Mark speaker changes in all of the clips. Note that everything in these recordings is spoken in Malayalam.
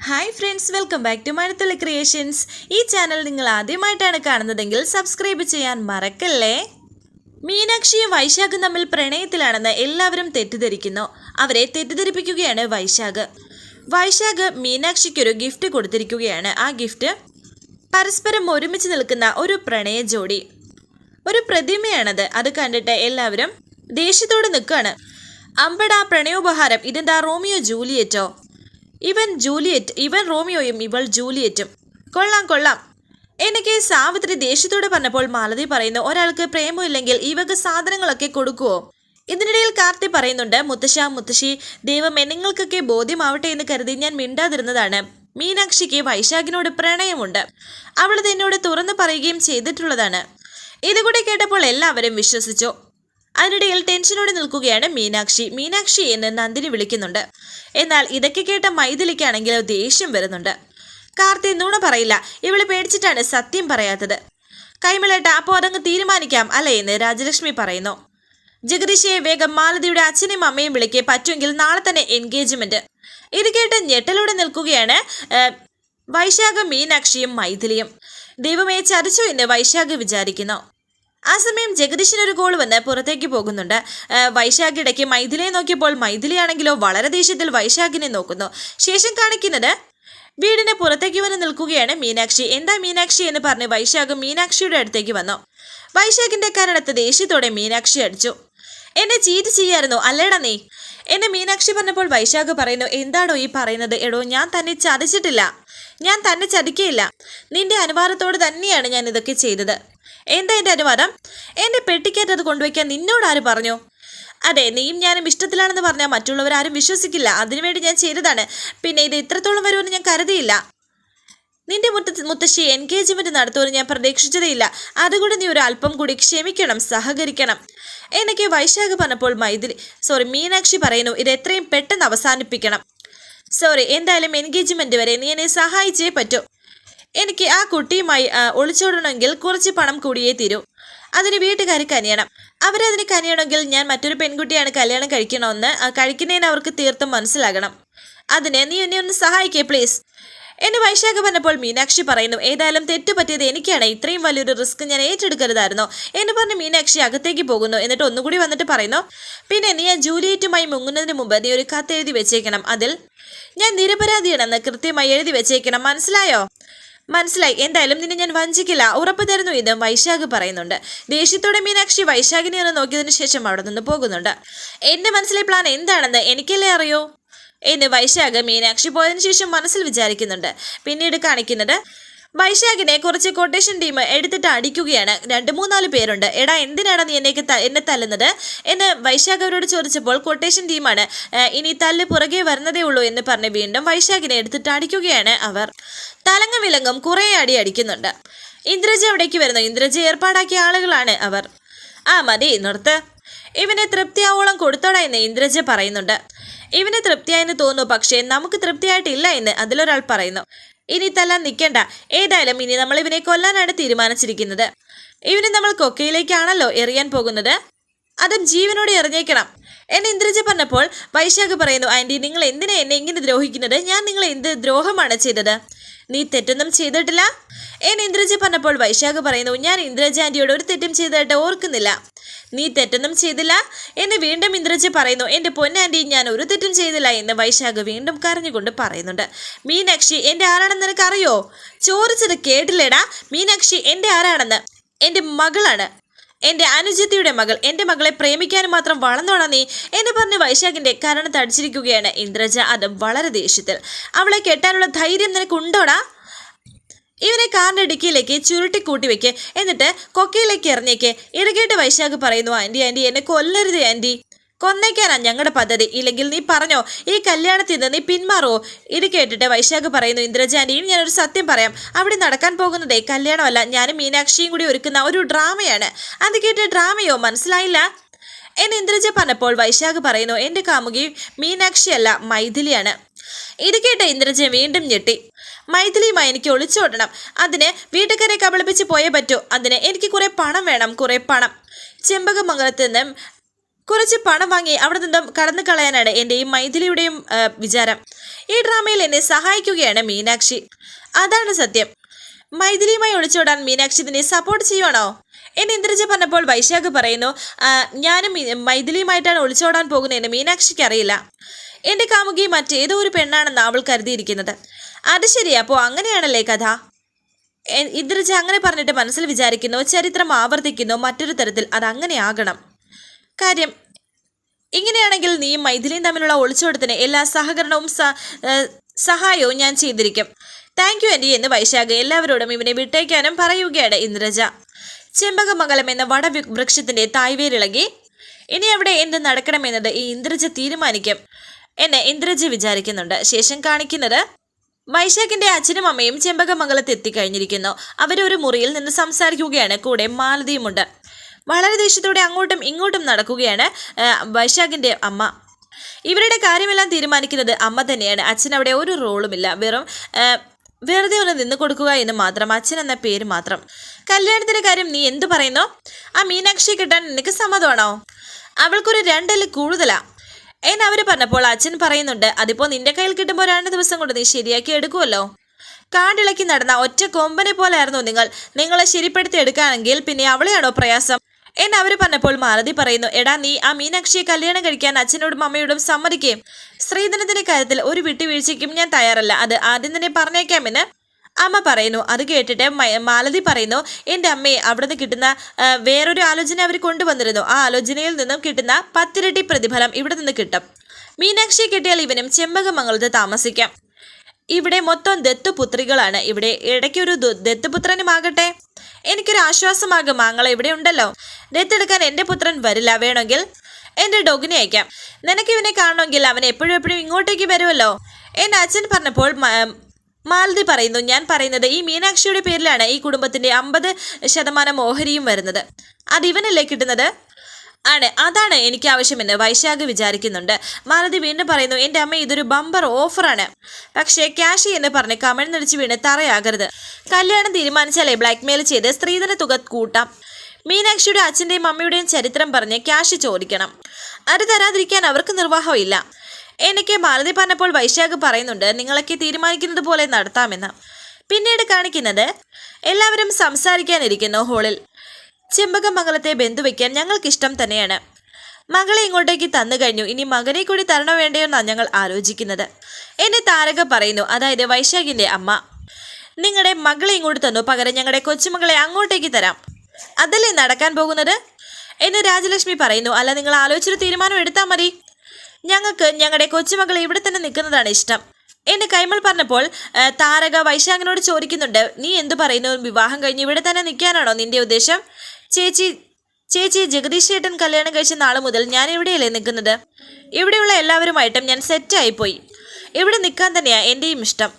Speaker 1: Hi friends welcome back to Mazhathulli creations ഈ ചാനൽ നിങ്ങൾ ആദ്യമായിട്ടാണ് കാണുന്നതെങ്കിൽ സബ്സ്ക്രൈബ് ചെയ്യാൻ മറക്കല്ലേ? മീനാക്ഷിയും വൈശാഖും തമ്മിൽ പ്രണയത്തിലാണെന്ന് എല്ലാവരും തെറ്റിദ്ധരിക്കുന്നു. അവരെ തെറ്റിദ്ധരിപ്പിക്കുകയാണ് വൈശാഖ്. വൈശാഖ് മീനാക്ഷിക്കൊരു ഗിഫ്റ്റ് കൊടുത്തിരിക്കുകയാണ്. ആ ഗിഫ്റ്റ് പരസ്പരം ഒരുമിച്ച് നിൽക്കുന്ന ഒരു പ്രണയ ജോഡി. ഒരു പ്രതിമയാണത്. അത് കണ്ടിട്ട് എല്ലാവരും ദേഷ്യത്തോടെ നിൽക്കുകയാണ്. അമ്പട പ്രണയോപഹാരം. ഇതെന്താ റോമിയോ ജൂലിയറ്റോ? ഇവൻ ജൂലിയറ്റ് ഇവൻ റോമിയോയും ഇവൾ ജൂലിയറ്റും. കൊള്ളാം കൊള്ളാം. എനിക്ക് സാവിത്രി ദേഷ്യത്തോടെ പറഞ്ഞപ്പോൾ മാലതി പറയുന്നു ഒരാൾക്ക് പ്രേമമില്ലെങ്കിൽ ഈ വക സാധനങ്ങളൊക്കെ കൊടുക്കുവോ? ഇതിനിടയിൽ കാർത്തി പറയുന്നുണ്ട് മുത്തശ്ശ മുത്തശ്ശി ദൈവമേ നിങ്ങൾക്കൊക്കെ ബോധ്യമാവട്ടെ എന്ന് കരുതി ഞാൻ മിണ്ടാതിരുന്നതാണ്. മീനാക്ഷിക്ക് വൈശാഖിനോട് പ്രണയമുണ്ട്. അവളത് എന്നോട് തുറന്നു പറയുകയും ചെയ്തിട്ടുള്ളതാണ്. ഇതുകൂടി കേട്ടപ്പോൾ എല്ലാവരും വിശ്വസിച്ചു. അതിനിടയിൽ ടെൻഷനോടെ നിൽക്കുകയാണ് മീനാക്ഷി. മീനാക്ഷി എന്ന് നന്ദിനി വിളിക്കുന്നുണ്ട്. എന്നാൽ ഇതൊക്കെ കേട്ട മൈഥിലിക്കാണെങ്കിൽ ദേഷ്യം വരുന്നുണ്ട്. കാർത്തി നുണ പറയില്ല. ഇവൾ പേടിച്ചിട്ടാണ് സത്യം പറയാത്തത്. കൈമളേട്ട അപ്പോൾ അതങ്ങ് തീരുമാനിക്കാം അല്ലേ എന്ന് രാജലക്ഷ്മി പറയുന്നു. ജഗദീശയെ വേഗം മാലതിയുടെ അച്ഛനെയും അമ്മയും വിളിക്കേ പറ്റുമെങ്കിൽ നാളെ തന്നെ എൻഗേജ്മെന്റ്. ഇത് കേട്ട് ഞെട്ടലോടെ നിൽക്കുകയാണ് വൈശാഖ മീനാക്ഷിയും മൈഥിലിയും. ദൈവമേ ചതിച്ചോ എന്ന് വൈശാഖ് വിചാരിക്കുന്നു. ആ സമയം ജഗദീശിനൊരു ഗോൾ വന്ന് പുറത്തേക്ക് പോകുന്നുണ്ട്. വൈശാഖിടയ്ക്ക് വൈശാഖ് മൈഥിലിയെ നോക്കിയപ്പോൾ മൈഥിലിയാണെങ്കിലോ വളരെ ദേഷ്യത്തിൽ വൈശാഖിനെ നോക്കുന്നു. ശേഷം കാണിക്കുന്നത് വീടിന് പുറത്തേക്ക് വന്ന് നിൽക്കുകയാണ് മീനാക്ഷി. എന്താ മീനാക്ഷി എന്ന് പറഞ്ഞ് വൈശാഖ് മീനാക്ഷിയുടെ അടുത്തേക്ക് വന്നു. വൈശാഖിന്റെ കാരണത്ത് ദേഷ്യത്തോടെ മീനാക്ഷി അടിച്ചു. എന്നെ ചീറ്റ് ചെയ്യായിരുന്നു അല്ലേടാ നീ? എന്നെ മീനാക്ഷി പറഞ്ഞപ്പോൾ വൈശാഖ് പറയുന്നു എന്താണോ ഈ പറയുന്നത്? എടോ ഞാൻ തന്നെ ചതിച്ചിട്ടില്ല. ഞാൻ തന്നെ ചതിക്കയില്ല. നിന്റെ അനുവാദത്തോട് തന്നെയാണ് ഞാൻ ഇതൊക്കെ ചെയ്തത്. എന്താ എന്റെ അനുവാദം? എന്റെ പെട്ടിക്കകത്ത് അത് കൊണ്ടുവയ്ക്കാൻ നിന്നോട് ആര് പറഞ്ഞു? അതെ നീയും ഞാനും ഇഷ്ടത്തിലാണെന്ന് പറഞ്ഞാൽ മറ്റുള്ളവർ ആരും വിശ്വസിക്കില്ല. അതിനുവേണ്ടി ഞാൻ ചെയ്തതാണ്. പിന്നെ ഇത് ഇത്രത്തോളം വരുമെന്ന് ഞാൻ കരുതിയില്ല. നിന്റെ മുത്ത മുത്തശ്ശി എൻഗേജ്മെന്റ് നടത്തുമെന്ന് ഞാൻ പ്രതീക്ഷിച്ചതേയില്ല. അതുകൊണ്ട് നീ ഒരു അല്പം കൂടി ക്ഷമിക്കണം സഹകരിക്കണം. എന്നൊക്കെ വൈശാഖ് പറഞ്ഞപ്പോൾ മൈഥിലി സോറി മീനാക്ഷി പറയുന്നു ഇത് എത്രയും പെട്ടെന്ന് അവസാനിപ്പിക്കണം. സോറി എന്തായാലും എൻഗേജ്മെന്റ് വരെ നീ എന്നെ സഹായിച്ചേ പറ്റൂ. എനിക്ക് ആ കുട്ടിയുമായി ഒളിച്ചോടണമെങ്കിൽ കുറച്ച് പണം കൂടിയേ തീരൂ. അതിന് വീട്ടുകാർ കനിയണം. അവരതിന് കനിയണമെങ്കിൽ ഞാൻ മറ്റൊരു പെൺകുട്ടിയാണ് കല്യാണം കഴിക്കണമെന്ന് കഴിക്കുന്നതിന് അവർക്ക് തീർത്തും മനസ്സിലാകണം. അതിന് നീ എന്നെ ഒന്ന് സഹായിക്കേ പ്ലീസ്. എന്നെ വൈശാഖ പറഞ്ഞപ്പോൾ മീനാക്ഷി പറയുന്നു ഏതായാലും തെറ്റ് പറ്റിയത് എനിക്കാണ്. ഇത്രയും വലിയൊരു റിസ്ക് ഞാൻ ഏറ്റെടുക്കരുതായിരുന്നു എന്ന് പറഞ്ഞ് മീനാക്ഷി അകത്തേക്ക് പോകുന്നു. എന്നിട്ട് ഒന്നുകൂടി വന്നിട്ട് പറയുന്നു പിന്നെ നീ ആ ജൂലിയറ്റുമായി മുങ്ങുന്നതിന് മുമ്പ് നീ ഒരു കത്ത് എഴുതി വെച്ചേക്കണം. അതിൽ ഞാൻ നിരപരാധിയാണെന്ന് കൃത്യമായി എഴുതി വെച്ചേക്കണം. മനസ്സിലായോ? മനസ്സിലായി. എന്തായാലും നിന്നെ ഞാൻ വഞ്ചിക്കില്ല. ഉറപ്പ് തരുന്നു ഇത് വൈശാഖ് പറയുന്നുണ്ട്. ദേഷ്യത്തോടെ മീനാക്ഷി വൈശാഖിനെ ഒന്ന് നോക്കിയതിനു ശേഷം അവിടെ നിന്ന് പോകുന്നുണ്ട്. എന്റെ മനസ്സിലെ പ്ലാൻ എന്താണെന്ന് എനിക്കല്ലേ അറിയോ? എന്ന് വൈശാഖ് മീനാക്ഷി പോയതിനു ശേഷം മനസ്സിൽ വിചാരിക്കുന്നുണ്ട്. പിന്നീട് കാണിക്കുന്നത് വൈശാഖിനെ കുറച്ച് കൊട്ടേഷൻ ടീം എടുത്തിട്ട് അടിക്കുകയാണ്. രണ്ട് മൂന്നാൽ പേരുണ്ട്. എടാ എന്തിനാണ് നീ എന്നെ എന്നെ തല്ലുന്നത്? എന്ന് വൈശാഖ് അവരോട് ചോദിച്ചപ്പോൾ കൊട്ടേഷൻ ടീമാണ് ഇനി തല്ല് പുറകെ വരുന്നതേ ഉള്ളൂ എന്ന് പറഞ്ഞ് വീണ്ടും വൈശാഖിനെ എടുത്തിട്ട് അടിക്കുകയാണ് അവർ. തലങ്ങും വിലങ്ങും കുറേ അടി അടിക്കുന്നുണ്ട്. ഇന്ദ്രജ അവിടേക്ക് വരുന്നു. ഇന്ദ്രജ ഏർപ്പാടാക്കിയ ആളുകളാണ് അവർ. ആ മതി നിർത്ത്. ഇവനെ തൃപ്തിയാവോളം കൊടുത്തോടാ എന്ന് ഇന്ദ്രജ പറയുന്നുണ്ട്. ഇവന് തൃപ്തിയായെന്ന് തോന്നുന്നു പക്ഷേ നമുക്ക് തൃപ്തിയായിട്ടില്ല എന്ന് അതിലൊരാൾ പറയുന്നു. ഇനി തല്ലാൻ നിൽക്കണ്ട. ഏതായാലും ഇനി നമ്മൾ ഇവനെ കൊല്ലാനാണ് തീരുമാനിച്ചിരിക്കുന്നത്. ഇവനെ നമ്മൾ കൊക്കയിലേക്കാണല്ലോ എറിയാൻ പോകുന്നത്. അതും ജീവനോട് എറിഞ്ഞേക്കണം. എന്നെ ഇന്ദ്രജ പറഞ്ഞപ്പോൾ വൈശാഖ് പറയുന്നു ആന്റി നിങ്ങൾ എന്തിനാ എന്നെ എങ്ങനെ ദ്രോഹിക്കുന്നത്? ഞാൻ നിങ്ങളെ എന്ത് ദ്രോഹമാണ് ചെയ്തത്? നീ തെറ്റൊന്നും ചെയ്തിട്ടില്ല? എന്നെ ഇന്ദ്രജ പറഞ്ഞപ്പോൾ വൈശാഖ് പറയുന്നു ഞാൻ ഇന്ദ്രജ ആന്റിയോട് ഒരു തെറ്റും ചെയ്തതായിട്ട് ഓർക്കുന്നില്ല. നീ തെറ്റൊന്നും ചെയ്തില്ല? എന്ന് വീണ്ടും ഇന്ദ്രജ പറയുന്നു എന്റെ പൊന്നാന്റി ഞാൻ ഒരു തെറ്റും ചെയ്തില്ല എന്ന് വൈശാഖ് വീണ്ടും കരഞ്ഞുകൊണ്ട് പറയുന്നുണ്ട്. മീനാക്ഷി എന്റെ ആരാണെന്ന് നിനക്കറിയോ? ചോദിച്ചത് കേട്ടില്ലേടാ? മീനാക്ഷി എന്റെ ആരാണെന്ന്? എന്റെ മകളാണ്. എന്റെ അനുജത്തിയുടെ മകൾ എന്റെ മകളെ പ്രേമിക്കാൻ മാത്രം വളർന്നോണ നീ എന്ന് പറഞ്ഞ് വൈശാഖിന്റെ കരണം തടിച്ചിരിക്കുകയാണ് ഇന്ദ്രജ. അതും വളരെ ദേഷ്യത്തിൽ. അവളെ കെട്ടാനുള്ള ധൈര്യം നിനക്കുണ്ടോടാ? ഇവനെ കാറിന്റെ ഇടുക്കിയിലേക്ക് ചുരുട്ടി കൂട്ടി എന്നിട്ട് കൊക്കയിലേക്ക് ഇറങ്ങിയേക്ക്. ഇടകേട്ട് വൈശാഖ് പറയുന്നു ആന്റി ആന്റി എന്നെ കൊല്ലരുത് ആന്റി. കൊന്നേക്കാനാ ഞങ്ങളുടെ പദ്ധതി. ഇല്ലെങ്കിൽ നീ പറഞ്ഞോ ഈ കല്യാണത്തിൽ നിന്ന് നീ പിന്മാറുമോ ഇത് കേട്ടിട്ട് വൈശാഖ് പറയുന്നു ഇന്ദ്രജാനിയും ഞാനൊരു സത്യം പറയാം. അവിടെ നടക്കാൻ പോകുന്നതേ കല്യാണമല്ല. ഞാനും മീനാക്ഷിയും കൂടി ഒരുക്കുന്ന ഒരു ഡ്രാമയാണ്. അത് കേട്ട് ഡ്രാമയോ? മനസ്സിലായില്ല? എന്നെ ഇന്ദ്രജ പറഞ്ഞപ്പോൾ വൈശാഖ് പറയുന്നു എന്റെ കാമുകി മീനാക്ഷിയല്ല മൈഥിലിയാണ്. ഇത് കേട്ട ഇന്ദ്രജ വീണ്ടും ഞെട്ടി. മൈഥിലിയുമായി എനിക്ക് ഒളിച്ചോടണം അതിന് വീട്ടുകാരെ കബളിപ്പിച്ച് പോയേ പറ്റൂ. അതിന് എനിക്ക് കുറേ പണം വേണം കുറേ പണം. ചെമ്പകമംഗലത്ത് നിന്ന് കുറച്ച് പണം വാങ്ങി അവിടെ നിന്നും കടന്നു കളയാനാണ് എന്റെയും മൈഥിലിയുടെയും വിചാരം. ഈ ഡ്രാമയിൽ എന്നെ സഹായിക്കുകയാണ് മീനാക്ഷി. അതാണ് സത്യം. മൈഥിലിയുമായി ഒളിച്ചോടാൻ മീനാക്ഷി ഇതിനെ സപ്പോർട്ട് ചെയ്യുവാണോ? എന്നെ ഇന്ദ്രജ പറഞ്ഞപ്പോൾ വൈശാഖ് പറയുന്നു "ആ, ഞാനും മൈഥിലിയുമായിട്ടാണ് ഒളിച്ചോടാൻ പോകുന്നതെന്ന് മീനാക്ഷിക്ക് അറിയില്ല. എന്റെ കാമുകി മറ്റേതോ ഒരു പെണ്ണാണെന്ന് അവൾ കരുതിയിരിക്കുന്നത്. അത് ശരി അപ്പോൾ അങ്ങനെയാണല്ലേ കഥ? ഇന്ദ്രജ അങ്ങനെ പറഞ്ഞിട്ട് മനസ്സിൽ വിചാരിക്കുന്നു ചരിത്രം ആവർത്തിക്കുന്നു മറ്റൊരു തരത്തിൽ അത് അങ്ങനെ ആകണം. കാര്യം ഇങ്ങനെയാണെങ്കിൽ നീയും മൈഥിലിയും തമ്മിലുള്ള ഒളിച്ചോട്ടത്തിന് എല്ലാ സഹകരണവും സഹായവും ഞാൻ ചെയ്തിരിക്കും. താങ്ക് യു ആന്റി എന്ന് വൈശാഖ എല്ലാവരോടും ഇവനെ വിട്ടേക്കാനും പറയുകയാണ് ഇന്ദ്രജ. ചെമ്പകമംഗലം എന്ന വടവൃക്ഷത്തിന്റെ തായ്വേരിളകി ഇനി അവിടെ എന്ത് നടക്കണമെന്നത് ഈ ഇന്ദ്രജ തീരുമാനിക്കും എന്ന് ഇന്ദ്രജ വിചാരിക്കുന്നുണ്ട്. ശേഷം കാണിക്കുന്നത് വൈശാഖിന്റെ അച്ഛനും അമ്മയും ചെമ്പകമംഗലത്ത് എത്തിക്കഴിഞ്ഞിരിക്കുന്നു. അവരൊരു മുറിയിൽ നിന്ന് സംസാരിക്കുകയാണ്. കൂടെ മാലതിയുമുണ്ട്. വളരെ ദേഷ്യത്തോടെ അങ്ങോട്ടും ഇങ്ങോട്ടും നടക്കുകയാണ് വൈശാഖിന്റെ അമ്മ. ഇവരുടെ കാര്യമെല്ലാം തീരുമാനിക്കുന്നത് അമ്മ തന്നെയാണ്. അച്ഛൻ അവിടെ ഒരു റോളുമില്ല വെറും വെറുതെ ഒന്ന് നിന്ന് കൊടുക്കുക എന്ന് മാത്രം അച്ഛൻ എന്ന പേര് മാത്രം. കല്യാണത്തിന്റെ കാര്യം നീ എന്തു പറയുന്നു? ആ മീനാക്ഷി കിട്ടാൻ നിനക്ക് സമ്മതമാണോ? അവൾക്കൊരു രണ്ടൽ കൂടുതലാ. എന്ന് അവർ പറഞ്ഞപ്പോൾ അച്ഛൻ പറയുന്നുണ്ട് അതിപ്പോ നിന്റെ കയ്യിൽ കിട്ടുമ്പോൾ രണ്ട് ദിവസം കൊണ്ട് നീ ശരിയാക്കി എടുക്കുമല്ലോ കാടിളക്കി നടന്ന ഒറ്റ കൊമ്പനെ പോലായിരുന്നു നിങ്ങൾ. നിങ്ങളെ ശരിപ്പെടുത്തി എടുക്കുകയാണെങ്കിൽ പിന്നെ അവളെയാണോ പ്രയാസം? എന്ന് അവർ പറഞ്ഞപ്പോൾ മാലതി പറയുന്നു എടാ നീ ആ മീനാക്ഷിയെ കല്യാണം കഴിക്കാൻ അച്ഛനോടും അമ്മയോടും സമ്മതിക്കുകയും സ്ത്രീധനത്തിന്റെ കാര്യത്തിൽ ഒരു വിട്ടുവീഴ്ചയ്ക്കും ഞാൻ തയ്യാറല്ല. അത് ആദ്യം തന്നെ പറഞ്ഞേക്കാമെന്ന് അമ്മ പറയുന്നു. അത് കേട്ടിട്ട് മാലതി പറയുന്നു എന്റെ അമ്മയെ അവിടുന്ന് കിട്ടുന്ന വേറൊരു ആലോചന അവർ കൊണ്ടുവന്നിരുന്നു. ആ ആലോചനയിൽ നിന്നും കിട്ടുന്ന പത്തിരട്ടി പ്രതിഫലം ഇവിടെ നിന്ന് കിട്ടും. മീനാക്ഷിയെ കിട്ടിയാൽ ഇവനും ചെമ്പകമംഗലത്ത് താമസിക്കാം. ഇവിടെ മൊത്തം ദത്തുപുത്രികളാണ്. ഇവിടെ ഇടയ്ക്കൊരു ദത്തുപുത്രനുമാകട്ടെ. എനിക്കൊരു ആശ്വാസമാകും മാങ്ങളെ ഇവിടെ ഉണ്ടല്ലോ. ദത്തെടുക്കാൻ എന്റെ പുത്രൻ വരില്ല. വേണമെങ്കിൽ എന്റെ ഡോഗിനെ അയക്കാം. നിനക്ക് ഇവനെ കാണണമെങ്കിൽ അവൻ എപ്പോഴും എപ്പോഴും ഇങ്ങോട്ടേക്ക് വരുമല്ലോ. എന്റെ അച്ഛൻ പറഞ്ഞപ്പോൾ മാലതി പറയുന്നു ഞാൻ പറയുന്നത് ഈ മീനാക്ഷിയുടെ പേരിലാണ് ഈ കുടുംബത്തിന്റെ അമ്പത് ശതമാനം ഓഹരിയും വരുന്നത്. അത് ഇവനല്ലേ കിട്ടുന്നത്? ആണ്. അതാണ് എനിക്ക് ആവശ്യമെന്ന് വൈശാഖ് വിചാരിക്കുന്നുണ്ട്. മാലതി വീണ്ടും പറയുന്നു എന്റെ അമ്മ ഇതൊരു ബമ്പർ ഓഫറാണ്. പക്ഷേ ക്യാഷ് എന്ന് പറഞ്ഞ് കമിഴ്ന്നടിച്ച് വീണ് തറയാകരുത്. കല്യാണം തീരുമാനിച്ചാലേ ബ്ലാക്ക്മെയിൽ ചെയ്ത് സ്ത്രീധന തുക കൂട്ടാം. മീനാക്ഷിയുടെ അച്ഛന്റെയും അമ്മയുടെയും ചരിത്രം പറഞ്ഞ് ക്യാഷ് ചോദിക്കണം. അത് തരാതിരിക്കാൻ അവർക്ക് നിർവാഹമില്ല. എനിക്ക് മാലതി പറഞ്ഞപ്പോൾ വൈശാഖ് പറയുന്നുണ്ട് നിങ്ങളൊക്കെ തീരുമാനിക്കുന്നത് പോലെ നടത്താമെന്ന്. പിന്നീട് കാണിക്കുന്നത് എല്ലാവരും സംസാരിക്കാനിരിക്കുന്നു ഹോളിൽ. ചെമ്പകമംഗലത്തെ ബന്ധുവയ്ക്കാൻ ഞങ്ങൾക്കിഷ്ടം തന്നെയാണ്. മകളെ ഇങ്ങോട്ടേക്ക് തന്നു കഴിഞ്ഞു. ഇനി മകനെ കൂടി തരണം വേണ്ടയോ എന്നാണ് ഞങ്ങൾ ആലോചിക്കുന്നത്. എന്നെ താരക പറയുന്നു. അതായത് വൈശാഖിന്റെ അമ്മ. നിങ്ങളുടെ മകളെ ഇങ്ങോട്ട് തന്നു. പകരം ഞങ്ങളുടെ കൊച്ചുമകളെ അങ്ങോട്ടേക്ക് തരാം. അതല്ലേ നടക്കാൻ പോകുന്നത്? എന്ന് രാജലക്ഷ്മി പറയുന്നു. അല്ല നിങ്ങൾ ആലോചിച്ചൊരു തീരുമാനം എടുത്താൽ മതി. ഞങ്ങൾക്ക് ഞങ്ങളുടെ കൊച്ചുമകളെ ഇവിടെ തന്നെ നിൽക്കുന്നതാണ് ഇഷ്ടം. എന്ന് കൈമൾ പറഞ്ഞപ്പോൾ താരക വൈശാഖിനോട് ചോദിക്കുന്നുണ്ട്. നീ എന്തു പറയുന്നു? വിവാഹം കഴിഞ്ഞ് ഇവിടെ തന്നെ നിൽക്കാനാണോ നിന്റെ ഉദ്ദേശം? ചേച്ചി ചേച്ചി ജഗദീഷ് ചേട്ടൻ കല്യാണം കഴിച്ച നാൾ മുതൽ ഞാൻ ഇവിടെയല്ലേ നിൽക്കുന്നത്? ഇവിടെയുള്ള എല്ലാവരുമായിട്ടും ഞാൻ സെറ്റായിപ്പോയി ഇവിടെ നിൽക്കാൻ തന്നെയാ എന്റെയും ഇഷ്ടം.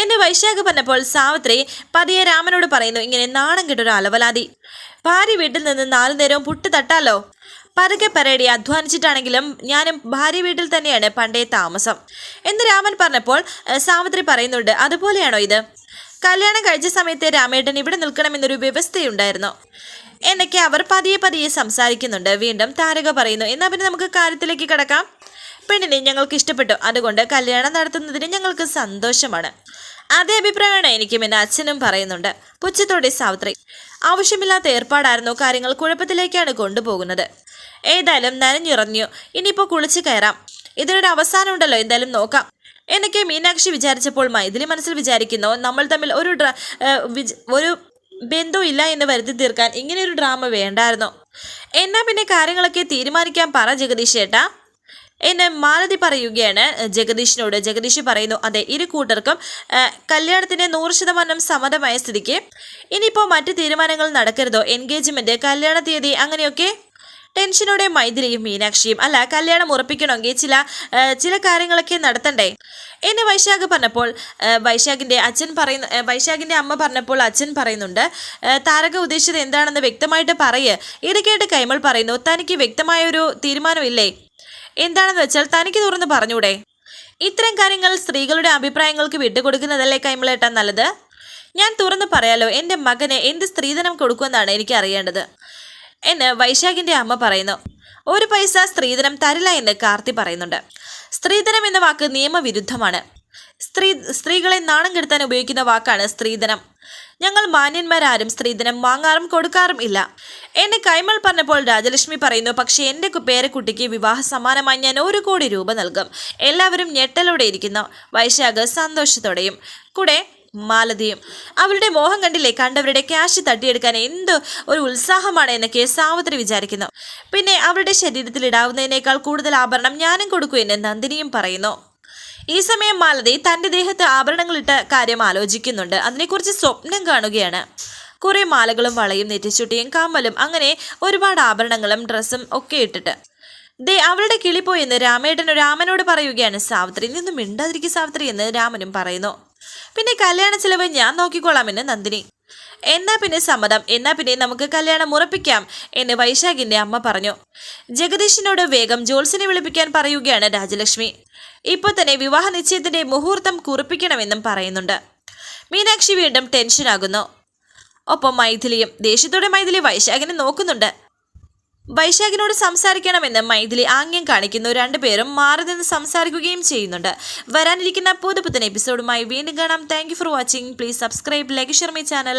Speaker 1: എന്നെ വൈശാഖ് പറഞ്ഞപ്പോൾ സാവിത്രി പതിയെ രാമനോട് പറയുന്നു ഇങ്ങനെ നാണം കിട്ടൊരു അലവലാതി. ഭാര്യ വീട്ടിൽ നിന്ന് നാലു നേരവും പുട്ട് തട്ടാലോ? പതുക്കെ പരേടി അധ്വാനിച്ചിട്ടാണെങ്കിലും ഞാനും ഭാര്യ വീട്ടിൽ തന്നെയാണ് പണ്ടേ താമസം. എന്ന് രാമൻ പറഞ്ഞപ്പോൾ സാവിത്രി പറയുന്നുണ്ട് അതുപോലെയാണോ ഇത്? കല്യാണം കഴിച്ച സമയത്തെ രാമേട്ടൻ ഇവിടെ നിൽക്കണമെന്നൊരു വ്യവസ്ഥയുണ്ടായിരുന്നു. എന്നൊക്കെ അവർ പതിയെ പതിയെ സംസാരിക്കുന്നുണ്ട്. വീണ്ടും താരക പറയുന്നു എന്നാൽ പിന്നെ നമുക്ക് കാര്യത്തിലേക്ക് കിടക്കാം. പെണ്ണിനെ ഞങ്ങൾക്ക് ഇഷ്ടപ്പെട്ടു. അതുകൊണ്ട് കല്യാണം നടത്തുന്നതിന് ഞങ്ങൾക്ക് സന്തോഷമാണ്. അതേ അഭിപ്രായമാണ് എനിക്കും എന്ന് അച്ഛനും പറയുന്നുണ്ട്. പുച്ഛത്തോടെ സാവിത്രി ആവശ്യമില്ലാത്ത ഏർപ്പാടായിരുന്നു. കാര്യങ്ങൾ കുഴപ്പത്തിലേക്കാണ് കൊണ്ടുപോകുന്നത്. ഏതായാലും നനഞ്ഞിറഞ്ഞു. ഇനിയിപ്പോൾ കുളിച്ച് കയറാം. ഇതിനൊരു അവസാനം ഉണ്ടല്ലോ. എന്തായാലും നോക്കാം. എന്നൊക്കെ മീനാക്ഷി വിചാരിച്ചപ്പോൾ മൈഥിലി മനസ്സിൽ വിചാരിക്കുന്നു നമ്മൾ തമ്മിൽ ഒരു ഒരു ബന്ധവും ഇല്ല എന്ന് വരുത്തി തീർക്കാൻ ഇങ്ങനെയൊരു ഡ്രാമ വേണ്ടായിരുന്നു. എന്നാ പിന്നെ കാര്യങ്ങളൊക്കെ തീരുമാനിക്കാൻ പറ ജഗദീഷ് ചേട്ടാ. എന്നെ മാലതി പറയുകയാണ് ജഗദീഷിനോട്. ജഗദീഷ് പറയുന്നു അതെ ഇരു കൂട്ടർക്കും കല്യാണത്തിന് നൂറ് ശതമാനം സമ്മതമായ സ്ഥിതിക്ക് ഇനിയിപ്പോൾ മറ്റ് തീരുമാനങ്ങൾ നടക്കരുതോ? എൻഗേജ്മെന്റ് കല്യാണ തീയതി അങ്ങനെയൊക്കെ ടെൻഷനോടെ മൈഥിലിയും മീനാക്ഷിയും അല്ല കല്യാണം ഉറപ്പിക്കണമെങ്കിൽ ചില ചില കാര്യങ്ങളൊക്കെ നടത്തണ്ടേ? എന്നെ വൈശാഖ് പറഞ്ഞപ്പോൾ വൈശാഖിന്റെ അച്ഛൻ പറയുന്ന വൈശാഖിന്റെ അമ്മ പറഞ്ഞപ്പോൾ അച്ഛൻ പറയുന്നുണ്ട് താരക ഉദ്ദേശിച്ചത് എന്താണെന്ന് വ്യക്തമായിട്ട് പറയ്. ഇത് കൈമൾ പറയുന്നു തനിക്ക് വ്യക്തമായ ഒരു തീരുമാനമില്ലേ? എന്താണെന്ന് വെച്ചാൽ തനിക്ക് തുറന്ന് പറഞ്ഞൂടെ? ഇത്തരം കാര്യങ്ങൾ സ്ത്രീകളുടെ അഭിപ്രായങ്ങൾക്ക് വിട്ടുകൊടുക്കുന്നതല്ലേ കൈമളേട്ടാ നല്ലത്? ഞാൻ തുറന്ന് പറയാലോ എന്റെ മകന് എന്ത് സ്ത്രീധനം കൊടുക്കുമെന്നാണ് എനിക്ക് അറിയേണ്ടത്. എന്ന് വൈശാഖിന്റെ അമ്മ പറയുന്നു. ഒരു പൈസ സ്ത്രീധനം തരില്ല എന്ന് കാർത്തി പറയുന്നുണ്ട്. സ്ത്രീധനം എന്ന വാക്ക് നിയമവിരുദ്ധമാണ്. സ്ത്രീ സ്ത്രീകളെ നാണം കെടുത്താൻ ഉപയോഗിക്കുന്ന വാക്കാണ് സ്ത്രീധനം. ഞങ്ങൾ മാന്യന്മാരാരും സ്ത്രീധനം വാങ്ങാറും കൊടുക്കാറും ഇല്ല. എന്നെ കൈമൾ പറഞ്ഞപ്പോൾ രാജലക്ഷ്മി പറയുന്നു പക്ഷേ എന്റെ പേരക്കുട്ടിക്ക് വിവാഹ സമ്മാനമായി ഞാൻ ഒരു കോടി രൂപ നൽകും. എല്ലാവരും ഞെട്ടലോടെ ഇരിക്കുന്നു. വൈശാഖ് സന്തോഷത്തോടെയും കൂടെ മാലതിയും. അവരുടെ മോഹം കണ്ടില്ലേ? കണ്ടവരുടെ ക്യാഷ് തട്ടിയെടുക്കാൻ എന്ത് ഒരു ഉത്സാഹമാണ് എന്നൊക്കെ സാവിത്രി വിചാരിക്കുന്നു. പിന്നെ അവരുടെ ശരീരത്തിൽ ഇടാവുന്നതിനേക്കാൾ കൂടുതൽ ആഭരണം ഞാനും കൊടുക്കൂ എന്ന് നന്ദിനിയും പറയുന്നു. ഈ സമയം മാലതി തന്റെ ദേഹത്ത് ആഭരണങ്ങളിട്ട കാര്യം ആലോചിക്കുന്നുണ്ട്. അതിനെക്കുറിച്ച് സ്വപ്നം കാണുകയാണ്. കുറെ മാലകളും വളയും നെറ്റിച്ചുട്ടിയും കമ്മലും അങ്ങനെ ഒരുപാട് ആഭരണങ്ങളും ഡ്രസ്സും ഒക്കെ ഇട്ടിട്ട്. ദേ അവളുടെ കിളിപ്പോയെന്ന് രാമേട്ടൻ രാമനോട് പറയുകയാണ് സാവിത്രി. നിന്നും മിണ്ടാതിരിക്കും സാവിത്രി എന്ന് രാമനും പറയുന്നു. പിന്നെ കല്യാണ ചെലവ് ഞാൻ നോക്കിക്കോളാം നോക്കിക്കോളാമെന്ന് നന്ദിനി. എന്നാ പിന്നെ സമ്മതം എന്നാ പിന്നെ നമുക്ക് കല്യാണം ഉറപ്പിക്കാം എന്ന് വൈശാഖിന്റെ അമ്മ പറഞ്ഞു. ജഗദീഷിനോട് വേഗം ജോത്സിനെ വിളിപ്പിക്കാൻ പറയുകയാണ് രാജലക്ഷ്മി. ഇപ്പോൾ തന്നെ വിവാഹ നിശ്ചയത്തിന്റെ മുഹൂർത്തം കുറിപ്പിക്കണമെന്നും പറയുന്നുണ്ട്. മീനാക്ഷി വീണ്ടും ടെൻഷനാകുന്നു ഒപ്പം മൈഥിലിയും ദേഷ്യത്തോടെ മൈഥിലി വൈശാഖിനെ നോക്കുന്നുണ്ട്. വൈശാഖിനോട് സംസാരിക്കണമെന്ന് മൈഥിലി ആംഗ്യം കാണിക്കുന്നു. രണ്ടുപേരും മാറി നിന്ന് സംസാരിക്കുകയും ചെയ്യുന്നുണ്ട്. വരാനിരിക്കുന്ന പുതുപുത്തൻ എപ്പിസോഡുമായി വീണ്ടും കാണാം. Thank for watching please subscribe like Sharmi channel